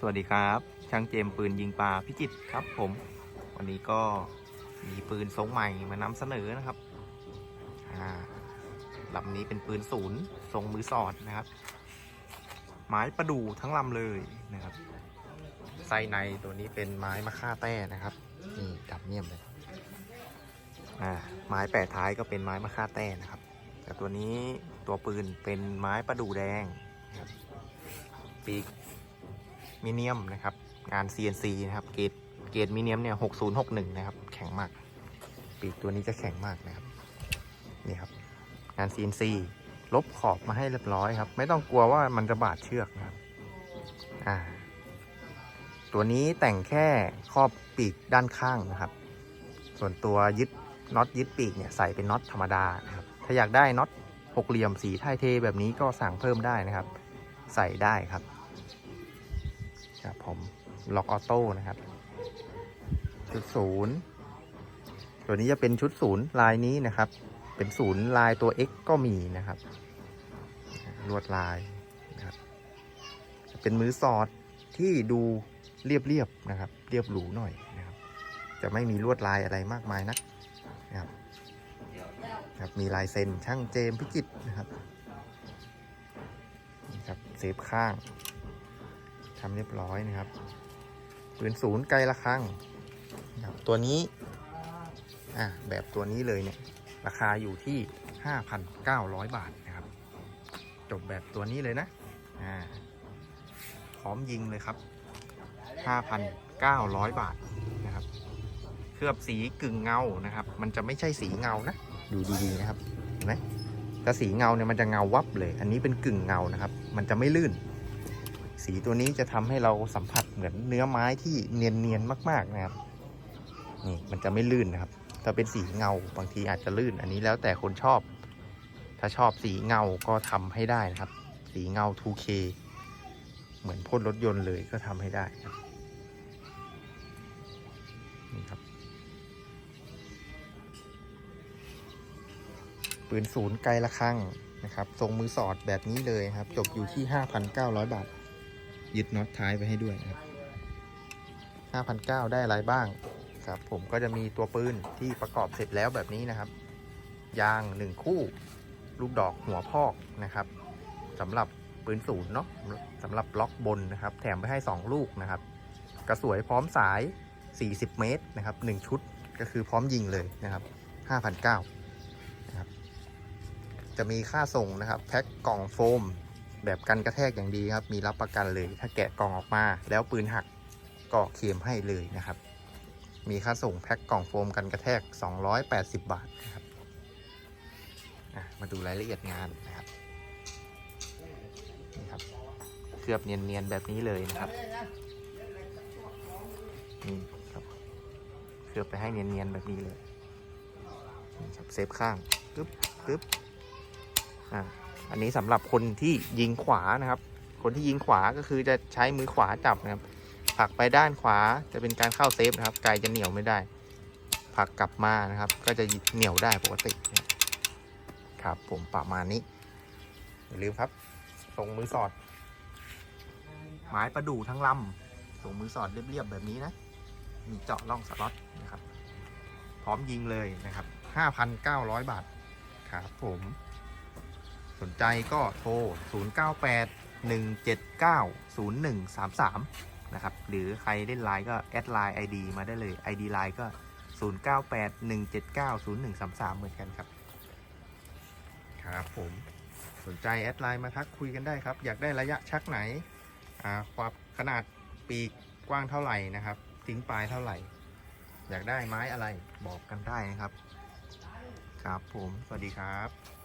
สวัสดีครับ ช่างเจมปืนยิงปลาพิจิตครับผม วันนี้ก็มีปืนทรงใหม่มานำเสนอนะครับลำนี้เป็นปืนศูนย์ทรงมือสอดนะครับ ไม้ประดู่ทั้งลำเลยนะครับไส้ในตัวนี้เป็นไม้มะค่าแต้นะครับนี่ดำเนียมเลยไม้แปะท้ายก็เป็นไม้มะค่าแต้นะครับ แต่ตัวนี้ตัวปืนเป็นไม้ประดู่แดงครับปีก มิเนียมนะครับ งาน CNC นะครับ เกรดเกรดมิเนียมเนี่ย6061นะครับ แข็งมาก ปีกตัวนี้จะแข็งมากนะครับ นี่ครับ งาน CNC ลบขอบมาให้เรียบร้อยครับ ไม่ต้องกลัวว่ามันจะบาดเชือกนะครับ อ่า ตัวนี้แต่งแค่ครอบปีกด้านข้างนะครับ ส่วนตัวยึดน็อตยึดปีกเนี่ยใส่เป็นน็อตธรรมดานะครับ ถ้าอยากได้น็อตหกเหลี่ยมสีไทยเทแบบนี้ก็สั่งเพิ่มได้นะครับ ใส่ได้ครับ ครับผมล็อกออโต้นะครับ ชุดศูนย์ตัวนี้จะเป็นชุดศูนย์ลายนี้นะครับ เป็นศูนย์ลายตัว X ก็มีนะครับ ลวดลายนะครับเป็นมือสอดที่ดูเรียบๆนะครับ เรียบหรูหน่อยนะครับ จะไม่มีลวดลายอะไรมากมายนักนะครับครับมีลายเซ็นช่างเจมพิจิตนะครับครับเซฟข้าง ทำเรียบร้อยนะครับปืนศูนย์ไกลละครั้งนะครับตัวนี้อ่าแบบตัวนี้เลยเนี่ยราคาอยู่ที่ 5,900 บาทนะครับ จบแบบตัวนี้เลยนะอ่าพร้อมยิงเลยครับ 5,900 บาทนะครับ เคลือบสีกึ่งเงานะครับ มันจะไม่ใช่สีเงานะ ดูดีๆนะครับเห็นไหมถ้าสีเงาเนี่ยมันจะเงาวับเลย อันนี้เป็นกึ่งเงานะครับ มันจะไม่ลื่น สีตัวนี้จะทำให้เราสัมผัสเหมือนเนื้อไม้ที่เนียนๆมาก ๆนะครับ นี่มันจะไม่ลื่นนะครับ ถ้าเป็นสีเงาบางทีอาจจะลื่น อันนี้แล้วแต่คนชอบ ถ้าชอบสีเงาก็ทำให้ได้นะครับ สีเงา 2K เหมือนพ่นรถยนต์เลยก็ทำให้ได้ครับนี่ครับปืนศูนย์ไกลละครั้งนะครับ ทรงมือสอดแบบนี้เลยครับ จบอยู่ที่ 5,900 บาท ยึดน็อตท้ายไปให้ด้วยครับ5,900ได้อะไรบ้างครับ ผมก็จะมีตัวปืนที่ประกอบเสร็จแล้วแบบนี้นะครับ ยาง 1 คู่ ลูกดอกหัวพอกนะครับสำหรับปืนศูนย์เนาะสำหรับล็อกบนนะครับ แถมไปให้ 2 ลูกนะครับ กระสวยพร้อมสาย 40 เมตรนะครับ 1 ชุดก็คือพร้อมยิงเลยนะครับ5,900นะครับจะมีค่าส่งนะครับ แพ็คกล่องโฟม แบบกันกระแทกอย่างดีครับ มีรับประกันเลย ถ้าแกะกล่องออกมา แล้วปืนหักก็เคลมให้เลยนะครับ มีค่าส่งแพ็คกล่องโฟมกันกระแทก 280 บาทนะครับมาดูรายละเอียดงานนะครับนี่ครับเคลือบเนียนๆแบบนี้เลยนะครับนี่ครับเคลือบไปให้เนียนๆแบบนี้เลยนี่ครับเซฟข้างปึ๊บปึ๊บอะ อันนี้สำหรับคนที่ยิงขวานะครับ คนที่ยิงขวาก็คือจะใช้มือขวาจับนะครับผลักไปด้านขวาจะเป็นการเข้าเซฟนะครับไกลจะเหนียวไม่ได้ผลักกลับมานะครับ ก็จะเหนียวได้ปกติครับ ผมประมาณนี้อย่าลืมครับส่งมือสอดไม้ประดู่ทั้งลำส่งมือสอดเรียบๆแบบนี้นะ มีเจาะร่องสล็อตนะครับ พร้อมยิงเลยนะครับ 5,900 บาท ครับผม สนใจก็โทร 098 179 0133 นะครับ หรือใครเล่นไลน์ก็แอดไลน์ ID มาได้เลย ID ไลน์ก็ 098 179 0133 เหมือนกันครับ ครับผมสนใจแอดไลน์มาทักคุยกันได้ครับ อยากได้ระยะชักไหนอ่าความขนาดปีกกว้างเท่าไหร่นะครับ ทิ้งปลายเท่าไหร่ อยากได้ไม้อะไรบอกกันได้นะครับ ครับผม สวัสดีครับ